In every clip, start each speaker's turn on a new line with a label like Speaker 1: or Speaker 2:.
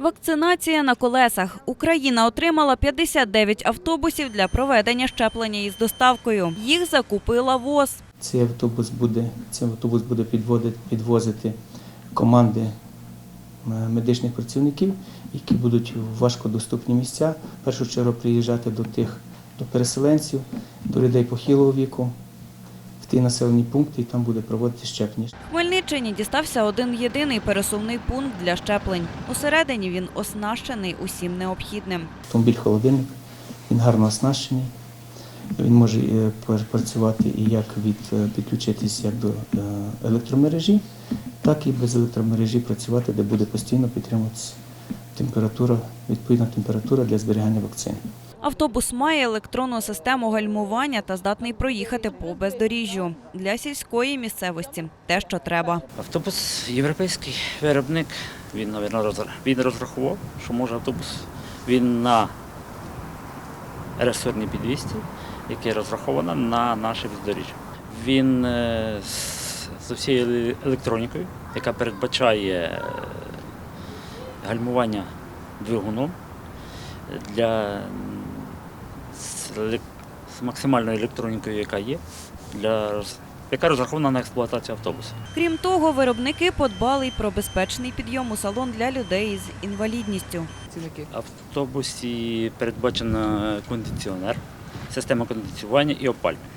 Speaker 1: Вакцинація на колесах. Україна отримала 59 автобусів для проведення щеплення із доставкою. Їх закупила ВОЗ.
Speaker 2: Цей автобус буде, цей автобус буде підводити, підвозити команди е, медичних працівників, які будуть в важкодоступні місця. В першу чергу приїжджати до тих до переселенців, до людей похилого віку, в ті населені пункти, і там буде проводити щеплення.
Speaker 1: Хмельниччині дістався один єдиний пересувний пункт для щеплень. Усередині він оснащений усім необхідним.
Speaker 2: Автомобіль-холодильник, він гарно оснащений. Він може е, працювати і як від е, підключитись як до е, електромережі, так і без електромережі працювати, де буде постійно підтримуватися температура, відповідна температура для зберігання вакцини.
Speaker 1: Автобус має електронну систему гальмування та здатний проїхати по бездоріжжю. Для сільської місцевості те, що треба.
Speaker 3: Автобус європейський виробник. Він, розр- він розрахував, що може автобус він на ресурній підвісті, який розраховано на наше бездоріжжя. Він е, з- усією електронікою, яка передбачає е, гальмування двигуном для з, елек- з максимальною електронікою, яка є, для, яка розрахована на експлуатацію автобуса.
Speaker 1: Крім того, виробники подбали й про безпечний підйом у салон для людей з інвалідністю.
Speaker 3: В автобусі передбачено кондиціонер, система кондиціювання і опалювання.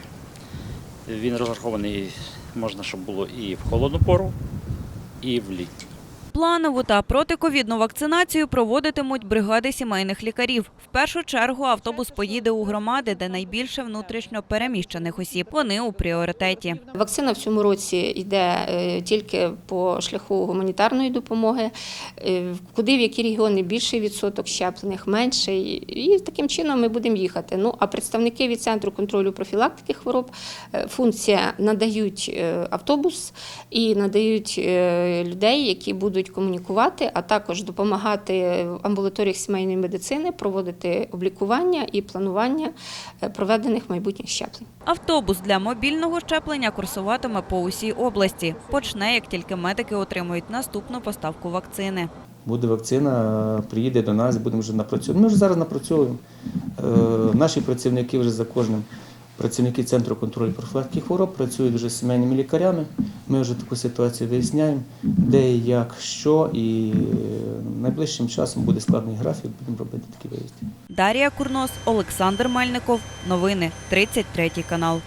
Speaker 3: Він розрахований можна, щоб було і в холодну пору, і в літню.
Speaker 1: Планову та протиковідну вакцинацію проводитимуть бригади сімейних лікарів. В першу чергу автобус поїде у громади, де найбільше внутрішньо переміщених осіб. Вони у пріоритеті.
Speaker 4: Вакцина в цьому році йде е, тільки по шляху гуманітарної допомоги. Е, Куди в які регіони більший відсоток щеплених, менший. І таким чином ми будемо їхати. Ну а представники від центру контролю профілактики хвороб е, функція надають автобус і надають людей, які будуть комунікувати, а також допомагати в амбулаторіях сімейної медицини проводити облікування і планування е, проведених майбутніх щеплень.
Speaker 1: Автобус для мобільного щеплення курсуватиме по усій області. Почне, як тільки медики отримують наступну поставку вакцини.
Speaker 2: Буде вакцина, приїде до нас, будемо вже напрацьовувати. Ми вже зараз напрацьовуємо. Е, Наші працівники вже за кожним, працівники Центру контролю профілактики хвороб працюють вже з сімейними лікарями. Ми вже таку ситуацію виясняємо, де, як, що, і е, найближчим часом буде складний графік, будемо робити такі виїзди.
Speaker 1: Дарія Курнос, Олександр Мельников. Новини 33 канал.